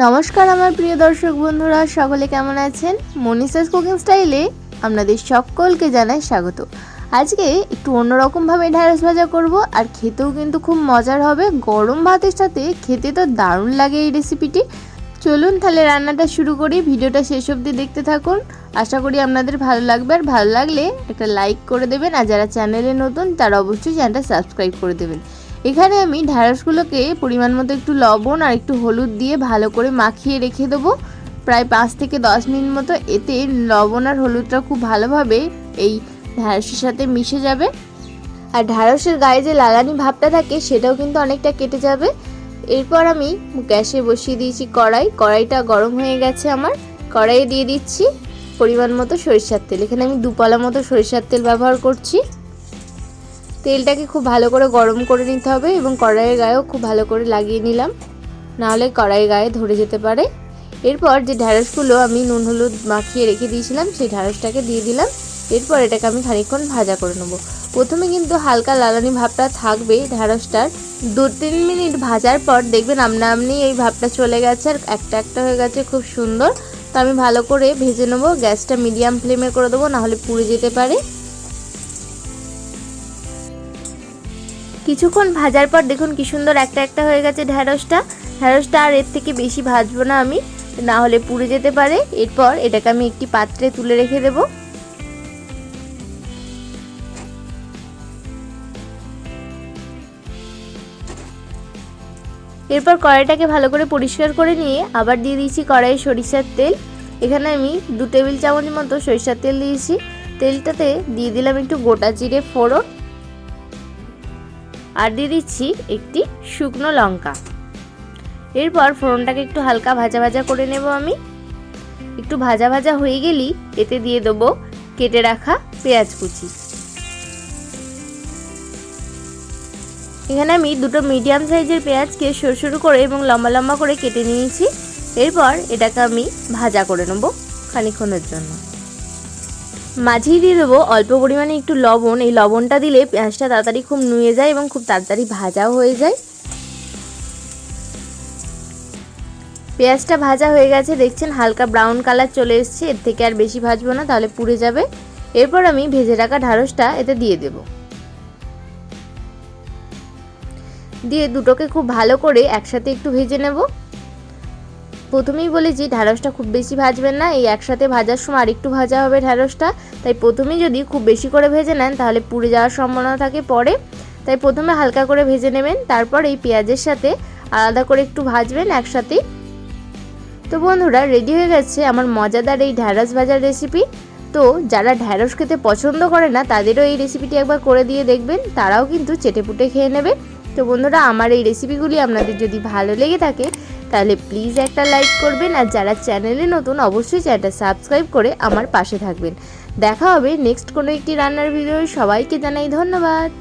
নমস্কার আমার প্রিয় দর্শক বন্ধুরা, সকলে কেমন আছেন? মনীষাস কুকিং স্টাইলে আপনাদের সকলকে জানাই স্বাগত। আজকে একটু অন্যরকমভাবে ঢ্যাঁড়স ভাজা করব, আর খেতেও কিন্তু খুব মজার হবে। গরম ভাতের সাথে খেতে তো দারুণ লাগে এই রেসিপিটি চলুন তাহলে রান্নাটা শুরু করি, ভিডিওটা শেষ অবধি দেখতে থাকুন। আশা করি আপনাদের ভালো লাগবে, আর ভালো লাগলে একটা লাইক করে দেবেন, আর যারা চ্যানেলে নতুন তারা অবশ্যই চ্যানেলটা সাবস্ক্রাইব করে দেবেন। এখানে আমি ঢ্যাঁড়সগুলোকে পরিমাণ মতো একটু লবণ আর একটু হলুদ দিয়ে ভালো করে মাখিয়ে রেখে দেবো। প্রায় পাঁচ থেকে দশ মিনিট মতো এতে লবণ আর হলুদটা খুব ভালোভাবে এই ঢ্যাঁড়সের সাথে মিশে যাবে। আর ঢ্যাঁড়সের গায়ে যে লালানি ভাবটা থাকে সেটাও কিন্তু অনেকটা কেটে যাবে। এরপর আমি গ্যাসে বসিয়ে দিয়েছি কড়াই। কড়াইটা গরম হয়ে গেছে আমার। কড়াইয়ে দিয়ে দিচ্ছি পরিমাণ মতো সরিষার তেল। এখানে আমি দুপলা মতো সরিষার তেল ব্যবহার করছি। তেলটাকে খুব ভালো করে গরম করে নিতে হবে এবং কড়াইয়ের গায়েও খুব ভালো করে লাগিয়ে নিলাম। নাহলে কড়াইয়ের গায়ে ধরে যেতে পারে। এরপর যে ঢ্যাঁড়সগুলো আমি নুন, হলুদ মাখিয়ে রেখে দিয়েছিলাম, সেই ঢ্যাঁড়সটাকে দিয়ে দিলাম। এরপর এটাকে আমি খানিকক্ষণ ভাজা করে নেব। প্রথমে কিন্তু হালকা লালানি ভাবটা থাকবে ঢ্যাঁড়সটার দু তিন মিনিট ভাজার পর দেখবেন আপনা আপনি এই ভাবটা চলে গেছে আর একটা একটা হয়ে গেছে খুব সুন্দর। তো আমি ভালো করে ভেজে নেব, গ্যাসটা মিডিয়াম ফ্লেমে করে দেবো, নাহলে পুড়ে যেতে পারে। কিছুক্ষণ ভাজার পর দেখুন কি সুন্দর একটা একটা হয়ে গেছে ঢ্যাঁড়সটা ঢ্যাঁড়সটা আর এর থেকে বেশি ভাজবো না আমি, না হলে পুড়ে যেতে পারে। এরপর এটাকে আমি একটি পাত্রে তুলে রেখে দেব। এরপর কড়াইটাকে ভালো করে পরিষ্কার করে নিয়ে আবার দিয়ে দিয়েছি কড়াইয়ে সরিষার তেল। এখানে আমি দু টেবিল চামচ মতো সরিষার তেল দিয়েছি। তেলটাতে দিয়ে দিলাম একটু গোটা জিরে ফোড়ন। আর দিয়ে দিচ্ছি একটি শুকনো লঙ্কা। এরপর ফোড়নটাকে একটু হালকা ভাজা ভাজা করে নেব আমি। একটু ভাজা ভাজা হয়ে গেলেই এতে দিয়ে দেবো কেটে রাখা পেঁয়াজ কুচি। এখানে আমি দুটো মিডিয়াম সাইজের পেঁয়াজকে সরু সরু করে এবং লম্বা লম্বা করে কেটে নিয়েছি। এরপর এটাকে আমি ভাজা করে নেব খানিক্ষণের জন্য। মাঝেই দিয়ে দেবো। অল্প পরিমাণে একটু লবণ। এই লবণটা দিলে পেঁয়াজটা তাড়াতাড়ি খুব নুয়ে যায় এবং খুব তাড়াতাড়ি ভাজাও হয়ে যায়। পেঁয়াজটা ভাজা হয়ে গেছে। দেখছেন হালকা ব্রাউন কালার চলে এসছে। এর থেকে আর বেশি ভাজবো না, তাহলে পুড়ে যাবে। এরপর আমি ভেজে রাখা ঢাড়সটা এতে দিয়ে দেব। দিয়ে দুটোকে খুব ভালো করে একসাথে একটু ভেজে নেব। প্রথমেই বলেছি ঢ্যাঁড়সটা খুব বেশি ভাজবেন না, এই একসাথে ভাজার সময় আরেকটু ভাজা হবে ঢ্যাঁড়সটা। তাই প্রথমেই যদি খুব বেশি করে ভেজে নেন, তাহলে পুড়ে যাওয়ার সম্ভাবনা থাকে পরে। তাই প্রথমে হালকা করে ভেজে নেবেন, তারপর এই পেঁয়াজের সাথে আলাদা করে একটু ভাজবেন একসাথেই তো বন্ধুরা রেডি হয়ে গেছে আমার মজাদার এই ঢ্যাঁড়স ভাজার রেসিপি তো যারা ঢ্যাঁড়স খেতে পছন্দ করে না, তাদেরও এই রেসিপিটি একবার করে দিয়ে দেখবেন, তারাও কিন্তু চেটেপুটে খেয়ে নেবে। তো বন্ধুরা, আমার এই রেসিপিগুলি আপনাদের যদি ভালো লেগে থাকে তাহলে প্লিজ একটা লাইক করবেন আর যারা চ্যানেলে নতুন অবশ্যই চ্যানেলটা সাবস্ক্রাইব করে আমার পাশে থাকবেন। দেখা হবে নেক্সট কোনো একটি রান্নার ভিডিও সবাইকে জানাই ধন্যবাদ।